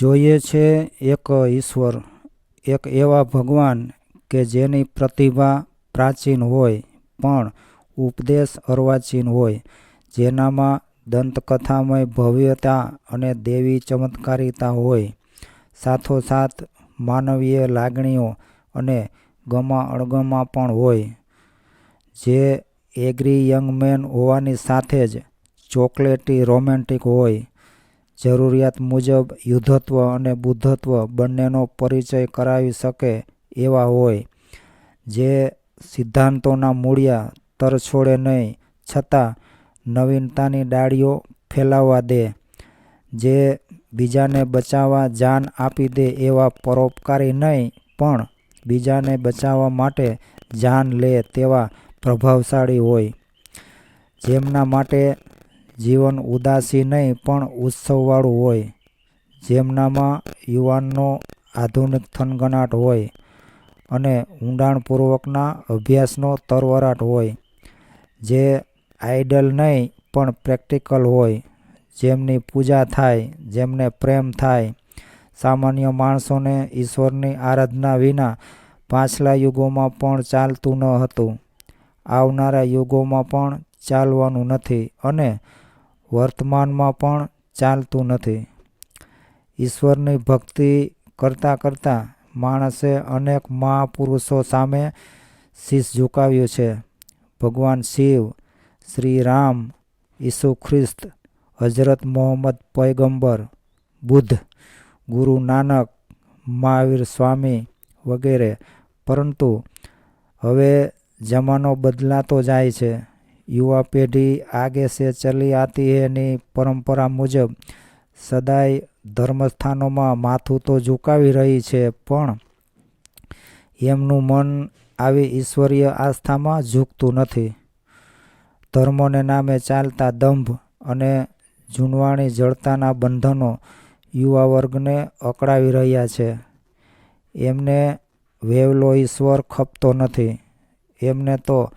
જોઈએ છે એક ઈશ્વર, એક એવા ભગવાન કે જેની પ્રતિભા પ્રાચીન હોય પણ ઉપદેશ અર્વાચીન હોય, જેનામાં દંતકથામય ભવ્યતા અને દેવી ચમત્કારિતા હોય. સાથોસાથ માનવીય લાગણીઓ અને ગમા અણગમા પણ હોય. જે એગ્રી યંગ મેન હોવાની સાથે જ ચોકલેટી રોમેન્ટિક હોય. જરૂરિયાત મુજબ યુદ્ધત્વ અને બુદ્ધત્વ બંનેનો પરિચય કરાવી શકે એવા હોય. જે સિદ્ધાંતોના મૂળિયા તરછોડે નહીં, છતાં નવીનતાની ડાળીઓ ફેલાવવા દે, જે બીજાને બચાવવા જાન આપી દે એવા પરોપકારી નહીં, પણ બીજાને બચાવવા માટે જાન લે તેવા પ્રભાવશાળી હોય. જેમના માટે જીવન ઉદાસી નહીં, પણ ઉત્સવવાળું હોય. જેમનામાં યુવાનનો આધુનિક થનગનાટ હોય અને ઊંડાણપૂર્વકના અભ્યાસનો તરવરાટ હોય. જે આઇડલ નહીં, પણ પ્રેક્ટિકલ હોય. જેમની પૂજા થાય, જેમને પ્રેમ થાય. સામાન્ય માણસોને ઈશ્વરની આરાધના વિના પાછલા યુગોમાં પણ ચાલતું ન હતું. આવનારા યુગોમાં પણ ચાલવાનું નથી અને વર્તમાનમાં પણ ચાલતું નથી. ઈશ્વરની ભક્તિ કરતાં કરતાં માણસે અનેક મહાપુરુષો સામે શીશ ઝુકાવ્યું છે. ભગવાન શિવ, શ્રી રામ, ઈસુ ખ્રિસ્ત હજરત મોહમ્મદ પયગંબર, બુદ્ધ, ગુરુ નાનક, મહાવીર સ્વામી વગેરે. પરંતુ હવે જમાનો બદલાતો જાય છે. યુવા પેઢી આગે સે ચલી આતી હૈની પરંપરા મુજબ સદાય ધર્મસ્થાનોમાં માથું તો ઝુકાવી રહી છે, પણ એમનું મન આવી ઈશ્વરીય આસ્થામાં ઝૂકતું નથી. ધર્મોને નામે ચાલતા દંભ અને જૂનવાણી જડતાના બંધનો યુવા વર્ગને અકળાવી રહ્યા છે. એમને વેવલો ઈશ્વર ખપતો નથી. એમને તો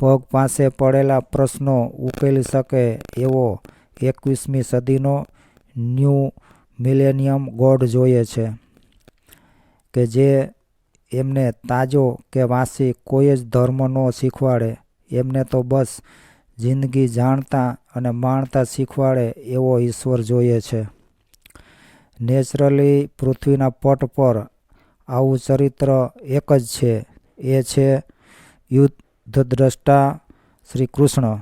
પગ પાસે પડેલા પ્રશ્નો ઉકેલી શકે એવો એકવીસમી સદીનો ન્યૂ મિલેનિયમ ગોડ જોઈએ છે, કે જે એમને તાજો કે વાસી કોઈ જ ધર્મ ન શીખવાડે. એમને તો બસ જિંદગી જાણતા અને માણતા શીખવાડે એવો ઈશ્વર જોઈએ છે. નેચરલી પૃથ્વીના પટ પર આવું ચરિત્ર એક જ છે. એ છે યુદ્ધદ્રષ્ટા શ્રી કૃષ્ણ.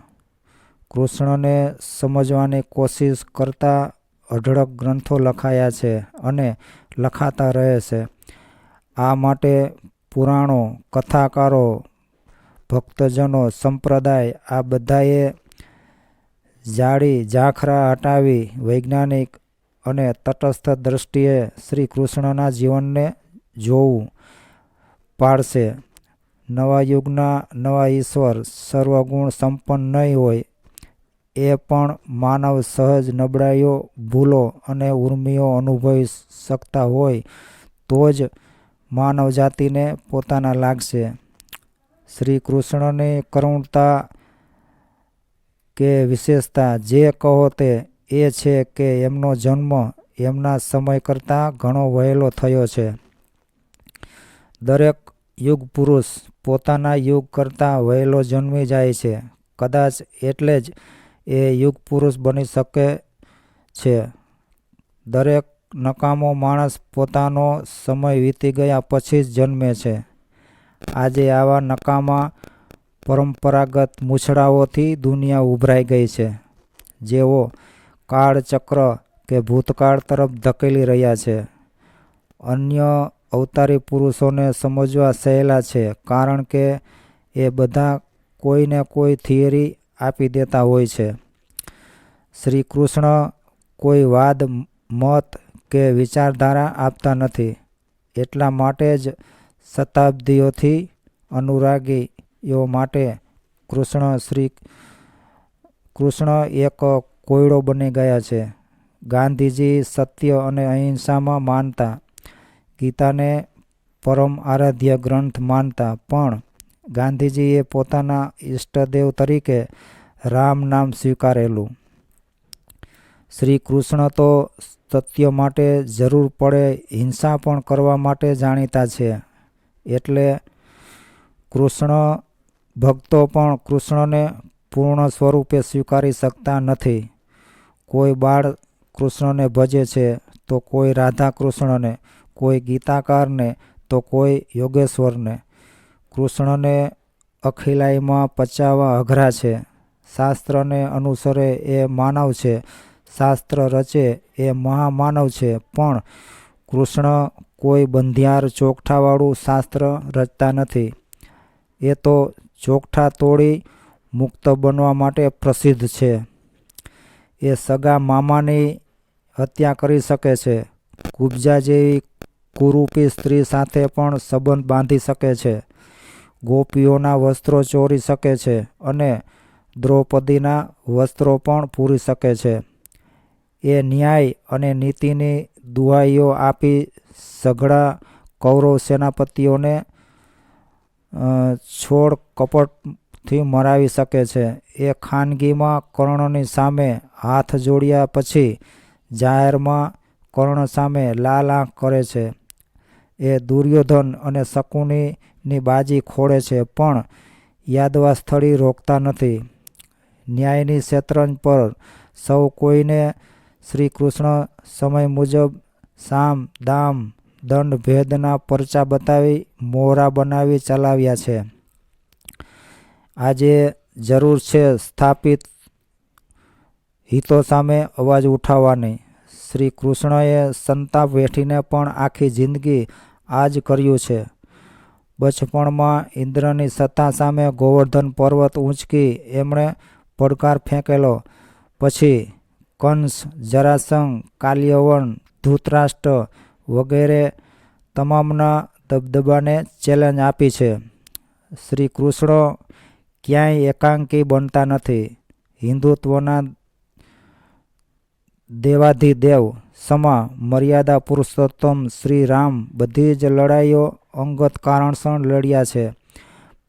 કૃષ્ણને સમજવાની કોશિશ કરતા અઢળક ગ્રંથો લખાયા છે અને લખાતા રહે છે. આ માટે પુરાણો, કથાકારો, ભક્તજનો, સંપ્રદાય આ બધાએ જાળી ઝાંખરા હટાવી વૈજ્ઞાનિક અને તટસ્થ દ્રષ્ટિએ શ્રી કૃષ્ણના જીવનને જોવું પાડશે. નવા યુગના નવા ઈશ્વર સર્વગુણ સંપન્ન નહીં હોય, એ પણ માનવ સહજ નબળાઈઓ, ભૂલો અને ઉર્મિઓ અનુભવી શકતા હોય, તો જ માનવ જાતિને પોતાના લાગશે. શ્રી કૃષ્ણની કરુણતા કે વિશેષતા જે કહો તે એ છે કે એમનો જન્મ એમના સમય કરતાં ઘણો વહેલો થયો છે. દરેક યુગ પુરુષ પોતાના યુગ કરતાં વહેલો જન્મી જાય છે. કદાચ એટલે જ એ યુગ પુરુષ બની શકે છે. દરેક નકામો માણસ પોતાનો સમય વીતી ગયા પછી જ જન્મે છે. આજે આવા નકામા પરંપરાગત મૂછડાઓથી દુનિયા ઉભરાઈ ગઈ છે. જેઓ કાળચક્ર કે ભૂતકાળ તરફ ધકેલી રહ્યા છે. અન્ય અવતારી પુરુષોને સમજવા સહેલા છે, કારણ કે એ બધા કોઈને કોઈ થિયરી આપી દેતા હોય છે. શ્રી કૃષ્ણ કોઈ વાદ, મત કે વિચારધારા આપતા નથી. એટલા માટે જ શતાબ્દીઓથી અનુરાગીઓ માટે કૃષ્ણ શ્રી કૃષ્ણ એક કોયડો બની ગયા છે. ગાંધીજી સત્ય અને અહિંસામાં માનતા ગીતાને પરમ આરાધ્ય ગ્રંથ માનતા, પણ ગાંધીજીએ પોતાના ઈષ્ટદેવ તરીકે રામ નામ સ્વીકારેલું. શ્રી કૃષ્ણ તો સત્ય માટે જરૂર પડે, હિંસા પણ કરવા માટે જાણીતા છે. એટલે કૃષ્ણ ભક્તો પણ કૃષ્ણને પૂર્ણ સ્વરૂપે સ્વીકારી શકતા નથી. કોઈ બાળ કૃષ્ણને ભજે છે, તો કોઈ રાધા કૃષ્ણને. કોઈ ગીતાકારને તો કોઈ યોગેશ્વરને. કૃષ્ણને અખિલાઈમાં પચાવવા અઘરા છે. શાસ્ત્રને અનુસરે એ માનવ છે. શાસ્ત્ર રચે એ મહામાનવ છે. પણ કૃષ્ણ કોઈ બંધિયાર ચોકઠાવાળું શાસ્ત્ર રચતા નથી. એ તો ચોકઠા તોડી મુક્ત બનવા માટે પ્રસિદ્ધ છે. એ સગા મામાની હત્યા કરી શકે છે. કુબજા જેવી કુરૂપી સ્ત્રી સાથે પણ સંબંધ બાંધી શકે છે. ગોપીઓના વસ્ત્રો ચોરી શકે છે અને દ્રૌપદીના વસ્ત્રો પણ પૂરી શકે છે. એ ન્યાય અને નીતિની દુહાઈઓ આપી સઘળા કૌરવ સેનાપતિઓને છોડ કપટથી મરાવી શકે છે. એ ખાનગીમાં કર્ણની સામે હાથ જોડ્યા પછી જાહેરમાં કર્ણ સામે લાલ આંખ કરે છે. એ દુર્યોધન અને શકુનીની બાજી ખોળે છે, પણ યાદવા સ્થળી રોકતા નથી. ન્યાયની શેતરંજ પર સૌ કોઈને શ્રી કૃષ્ણ સમય મુજબ સામ, દામ, દંડ, ભેદના પરચા બતાવી મોહરા બનાવી ચલાવ્યા છે. આજે જરૂર છે સ્થાપિત હિતો સામે અવાજ ઉઠાવવાની. શ્રી કૃષ્ણએ સંતાપ વેઠીને પણ આખી જિંદગી આ જ કર્યું છે. બચપણમાં ઇન્દ્રની સત્તા સામે ગોવર્ધન પર્વત ઊંચકી એમણે પડકાર ફેંકેલો. પછી કંસ, જરાસંઘ, કાલ્યવન, ધૂતરાષ્ટ્ર વગેરે તમામના દબદબાને ચેલેન્જ આપી છે. શ્રી કૃષ્ણ ક્યાંય એકાંકી બનતા નથી. હિન્દુત્વના દેવાધિદેવ સમા, મર્યાદા, પુરુષોત્તમ શ્રી રામ બધી જ લડાઈઓ અંગત કારણસર લડ્યા છે.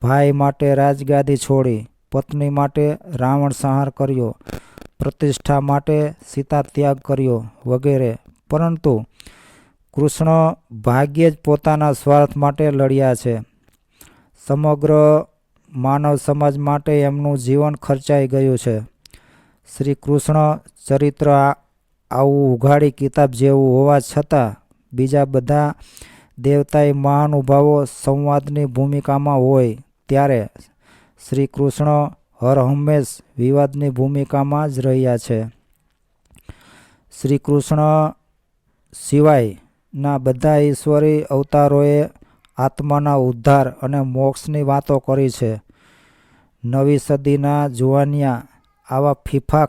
ભાઈ માટે રાજગાદી છોડી, પત્ની માટે રાવણ સંહાર કર્યો, પ્રતિષ્ઠા માટે સીતા ત્યાગ કર્યો વગેરે. પરંતુ કૃષ્ણ ભાગ્યે જ પોતાના સ્વાર્થ માટે લડ્યા છે. સમગ્ર માનવ સમાજ માટે એમનું જીવન ખર્ચાઈ ગયું છે. શ્રી કૃષ્ણ ચરિત્ર આવું ઉઘાડી કિતાબ જેવું હોવા છતાં બીજા બધા દેવતાએ મહાનુભાવો સંવાદની ભૂમિકામાં હોય ત્યારે શ્રી કૃષ્ણ હર હંમેશ વિવાદની ભૂમિકામાં જ રહ્યા છે. શ્રી કૃષ્ણ સિવાયના બધા ઈશ્વરી અવતારોએ આત્માના ઉદ્ધાર અને મોક્ષની વાતો કરી છે. નવી સદીના જુવાનિયા આવા ફીફા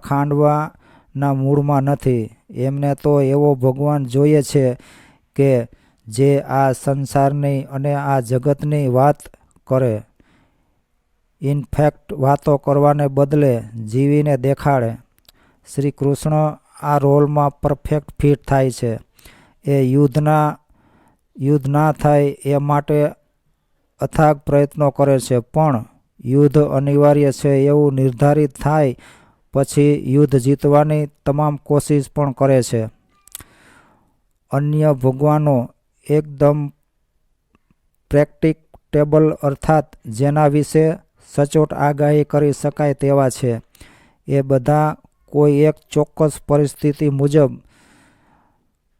ખાંડવાના મૂળમાં નથી. એમને તો એવો ભગવાન જોઈએ છે કે જે આ સંસારની અને આ જગતની વાત કરે. ઇનફેક્ટ વાતો કરવાને બદલે જીવીને દેખાડે. શ્રી કૃષ્ણ આ રોલમાં પરફેક્ટ ફિટ થાય છે. એ યુદ્ધના, યુદ્ધ ના થાય એ માટે અથાગ પ્રયત્નો કરે છે. પણ યુદ્ધ અનિવાર્ય છે એવું નિર્ધારિત થાય પછી યુદ્ધ જીતવાની તમામ કોશિશ પણ કરે છે. અન્ય ભગવાનો એકદમ પ્રેક્ટિકેબલ અર્થાત જેના વિશે સચોટ આગાહી કરી શકાય તેવા છે. એ બધા કોઈ એક ચોક્કસ પરિસ્થિતિ મુજબ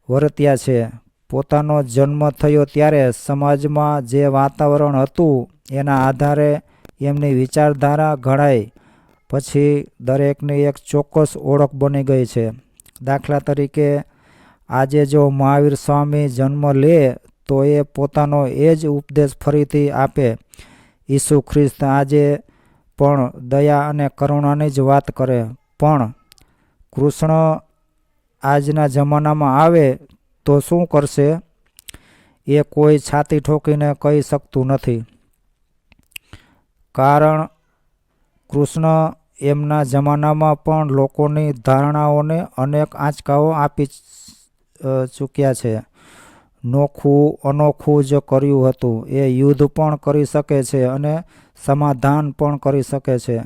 વર્ત્યા છે. પોતાનો જન્મ થયો ત્યારે સમાજમાં જે વાતાવરણ હતું એના આધારે એમની વિચારધારા ઘડાઈ પછી દરેકની એક ચોક્કસ ઓળખ બની ગઈ છે. દાખલા તરીકે, આજે જો મહાવીર સ્વામી જન્મ લે, તો એ પોતાનો એ જ ઉપદેશ ફરીથી આપે. ઈસુ ખ્રિસ્ત આજે પણ દયા અને કરુણાની જ વાત કરે. પણ કૃષ્ણ આજના જમાનામાં આવે તો શું કરશે? એ કોઈ છાતી ઠોકીને કહી શકતું નથી. કારણ કૃષ્ણ એમના જમાનામાં પણ લોકોની ધારણાઓને અનેક આંચકાઓ આપી ચૂક્યા છે. નોખું, અનોખું જ કર્યું હતું. એ યુદ્ધ પણ કરી શકે છે અને સમાધાન પણ કરી શકે છે.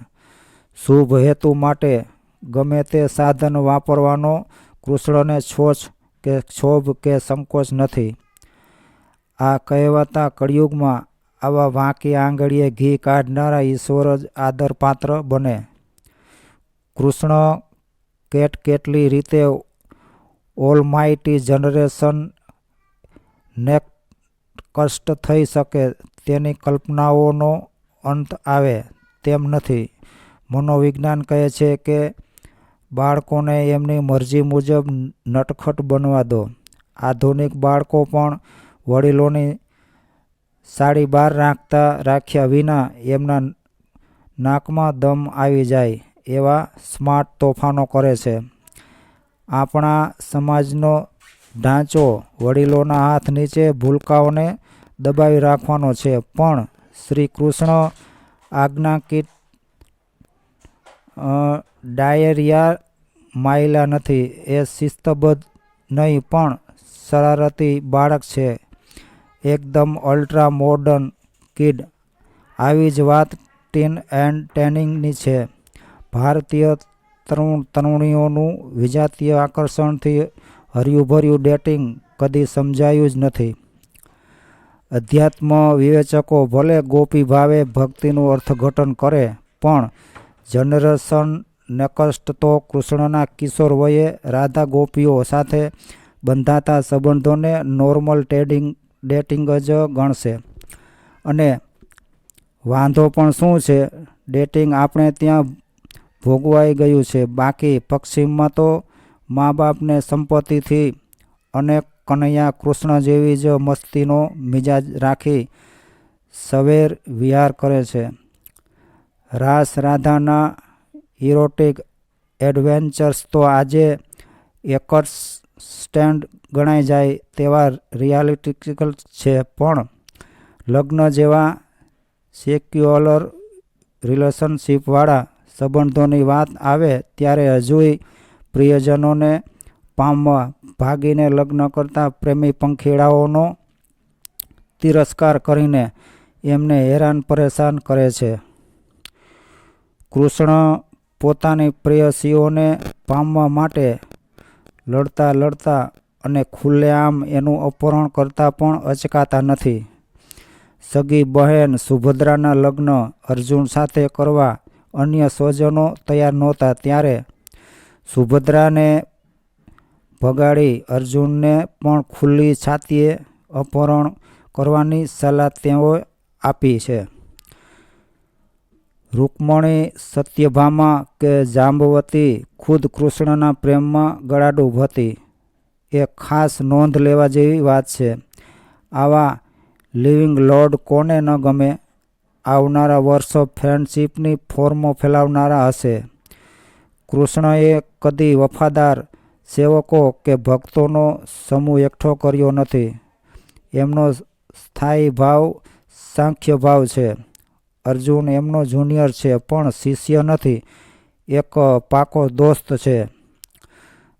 શુભ હેતુ માટે ગમે તે સાધન વાપરવાનો કૃષ્ણને છોછ કે ક્ષોભ કે સંકોચ નથી. આ કહેવાતા કળિયુગમાં આવા વાંકી આંગળીએ ઘી કાઢનારા ઈશ્વર જ આદરપાત્ર બને. કૃષ્ણ કેટ કેટલી રીતે ઓલમાઇટી જનરેશન ને કષ્ટ થઈ શકે તેની કલ્પનાઓનો અંત આવે તેમ નથી. મનોવિજ્ઞાન કહે છે કે બાળકોને એમની મરજી મુજબ નટખટ બનવા દો. આધુનિક બાળકો પણ વડીલોની સાડી બહાર રાખતા રાખ્યા વિના એમના નાકમાં દમ આવી જાય એવા સ્માર્ટ તોફાનો કરે છે. આપણા સમાજનો ઢાંચો વડીલોના હાથ નીચે ભૂલકાઓને દબાવી રાખવાનો છે. પણ શ્રી કૃષ્ણ આજ્ઞાકીટ ડાયરિયા માયલા નથી. એ શિસ્તબદ્ધ નહીં, પણ શરારતી બાળક છે. એકદમ અલ્ટ્રા મોડર્ન કિડ આવી જ વાત ટીન એન્ડ ટેનિંગની છે. ભારતીય તરુણ તરુણીઓનું વિજાતીય આકર્ષણથી હર્યુંભર્યું ડેટિંગ કદી સમજાયું જ નથી. અધ્યાત્મ વિવેચકો ભલે ગોપી ભાવે ભક્તિનું અર્થઘટન કરે, પણ જનરેશન નેકસ્ટ તો કૃષ્ણના કિશોર વયે રાધા ગોપીઓ સાથે બંધાતા સંબંધોને નોર્મલ ટેડિંગ ડેટિંગ જ ગણશે. અને વાંધો પણ શું છે? ડેટિંગ આપણે ત્યાં ભોગવાઈ ગયું છે. બાકી પશ્ચિમમાં તો મા બાપને સંપત્તિથી અનેક કનૈયા કૃષ્ણ જેવી જ મસ્તીનો મિજાજ રાખી સવેર વિહાર કરે છે. રાસ રાધાના ઇરોટિક એડવેન્ચર્સ તો આજે એકર્સ સ્ટેન્ડ ગણાઈ જાય તેવા રિયાલિટિકલ છે. પણ લગ્ન જેવા સેક્યુઅલર રિલેશનશીપવાળા સંબંધોની વાત આવે ત્યારે હજુય પ્રિયજનોને પામવા ભાગીને લગ્ન કરતા પ્રેમી પંખીડાઓનો તિરસ્કાર કરીને એમને હેરાન પરેશાન કરે છે. કૃષ્ણ પોતાની પ્રેયસીઓને પામવા માટે લડતા લડતા અને ખુલ્લેઆમ એનું અપહરણ કરતા પણ અચકાતા નથી. સગી બહેન સુભદ્રાના લગ્ન અર્જુન સાથે કરવા અન્ય સ્વજનો તૈયાર નહોતા ત્યારે સુભદ્રાને ભગાડી અર્જુનને પણ ખુલ્લી છાતીએ અપહરણ કરવાની સલાહ તેઓએ આપી છે. રૂકમણી સત્યભામા કે જાંબવતી ખુદ કૃષ્ણના પ્રેમમાં ગળાડૂબ હતી. એ ખાસ નોંધ લેવા જેવી વાત છે. આવા લિવિંગ લોર્ડ કોને ન ગમે આવનારા વર્ષો ફ્રેન્ડશીપની ફોર્મો ફેલાવનારા હશે. કૃષ્ણએ કદી વફાદાર સેવકો કે ભક્તોનો સમૂહ એકઠો કર્યો નથી. એમનો સ્થાયી ભાવ સાંખ્ય ભાવ છે. અર્જુન એમનો જુનિયર છે પણ શિષ્ય નથી. એક પાકો દોસ્ત છે.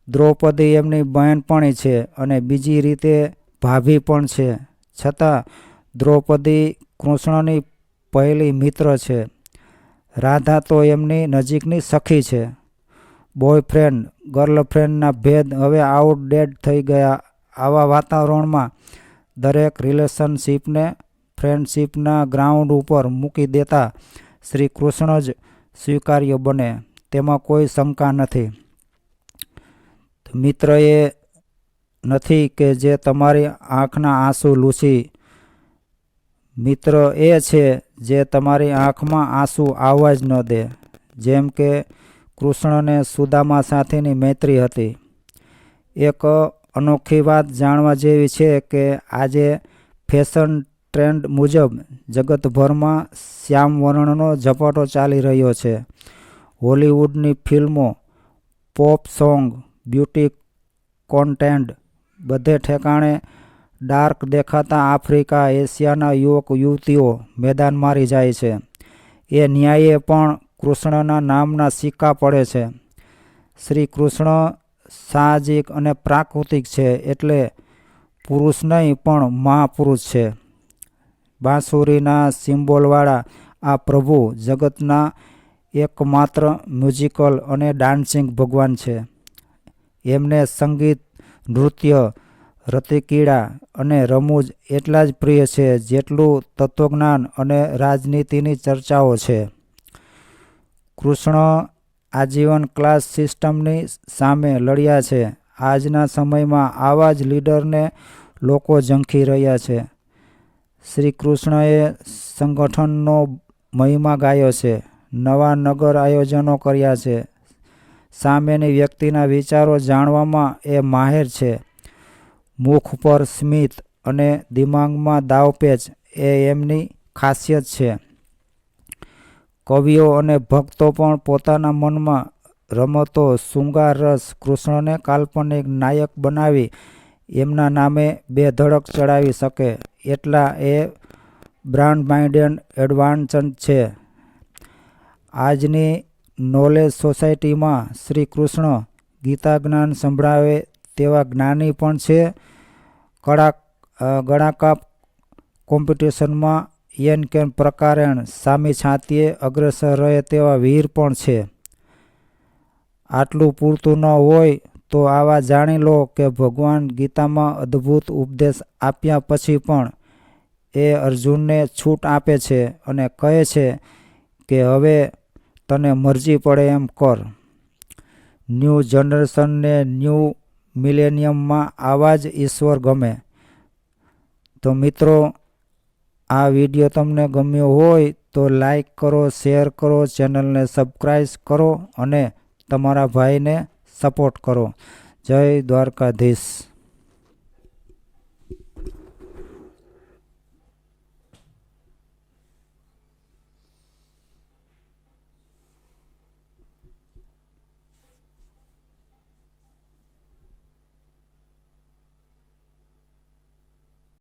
દ્રૌપદી એમની બહેનપણી છે અને બીજી રીતે ભાભી પણ છે. છતાં, દ્રૌપદી કૃષ્ણની પહેલી મિત્ર છે. રાધા તો એમની નજીકની સખી છે. બોયફ્રેન્ડ, ગર્લફ્રેન્ડના ભેદ હવે આઉટડેટ થઈ ગયા. આવા વાતાવરણમાં દરેક રિલેશનશીપને, ફ્રેન્ડશીપના ગ્રાઉન્ડ ઉપર મૂકી દેતા શ્રી કૃષ્ણ જ સ્વીકાર્ય બને. તેમાં કોઈ શંકા નથી. મિત્ર એ નથી કે જે તમારી આંખના આંસુ લૂસી મિત્ર એ છે જે તમારી આંખમાં આંસુ આવવા જ ન દે, જેમ કે કૃષ્ણને સુદામા સાથેની મૈત્રી હતી. એક અનોખી વાત જાણવા જેવી છે કે આજે ફેશન ટ્રેન્ડ મુજબ જગતભરમાં શ્યામ વર્ણનો ઝપાટો ચાલી રહ્યો છે. હોલિવૂડની ફિલ્મો, પોપ સોંગ બ્યુટી કોન્ટેન્ટ બધે ઠેકાણે ડાર્ક દેખાતા આફ્રિકા, એશિયાના યુવક, યુવતીઓ મેદાન મારી જાય છે. એ ન્યાયે પણ કૃષ્ણના નામના સિક્કા પડે છે. શ્રી કૃષ્ણ સાહજિક અને પ્રાકૃતિક છે એટલે પુરુષ નહીં, પણ મહાપુરુષ છે. બાંસુરીના સિમ્બોલવાળા આ પ્રભુ જગતના એકમાત્ર મ્યુઝિકલ અને ડાન્સિંગ ભગવાન છે. એમને સંગીત, નૃત્ય, રતિકીડા અને રમૂજ એટલા જ પ્રિય છે જેટલું તત્વજ્ઞાન અને રાજનીતિની ચર્ચાઓ છે. કૃષ્ણ આજીવન ક્લાસ સિસ્ટમની સામે લડ્યા છે. આજના સમયમાં આવા જ લીડરને લોકો ઝંખી રહ્યા છે. શ્રી કૃષ્ણએ સંગઠનનો મહિમા ગાયો છે. નવા નગર આયોજનો કર્યા છે. સામેની વ્યક્તિના વિચારો જાણવામાં એ માહેર છે. મુખ પર સ્મિત અને દિમાગમાં દાવપેચ એ એમની ખાસિયત છે. કવિઓ અને ભક્તો પણ પોતાના મનમાં રમતો, શૃંગાર રસ, કૃષ્ણને કાલ્પનિક નાયક બનાવી એમના નામે બે ધડક ચડાવી શકે એટલા એ બ્રાન્ડ માઇન્ડેડ એડવાન્સ છે. આજની નોલેજ સોસાયટીમાં શ્રી કૃષ્ણ ગીતા જ્ઞાન સંભળાવે તેવા જ્ઞાની પણ છે. કળા ગણાકાપ કોમ્પિટિશનમાં એન કેન પ્રકારેણ સામી છાતીએ અગ્રેસર રહે તેવા વીર પણ છે. આટલું પૂરતું ન હોય તો આવા જાણી લો કે ભગવાન ગીતામાં અદ્ભુત ઉપદેશ આપ્યા પછી પણ એ અર્જુનને છૂટ આપે છે અને કહે છે કે હવે તને મરજી પડે એમ કર. ન્યૂ જનરેશનને ન્યૂ મિલેનિયમમાં આવા જ ઈશ્વર ગમે. તો મિત્રો, આ વીડિયો તમને ગમ્યો હોય તો લાઈક કરો, શેર કરો, ચેનલને સબસ્ક્રાઈબ કરો અને તમારા ભાઈને સપોર્ટ કરો. જય દ્વારકાધીશ.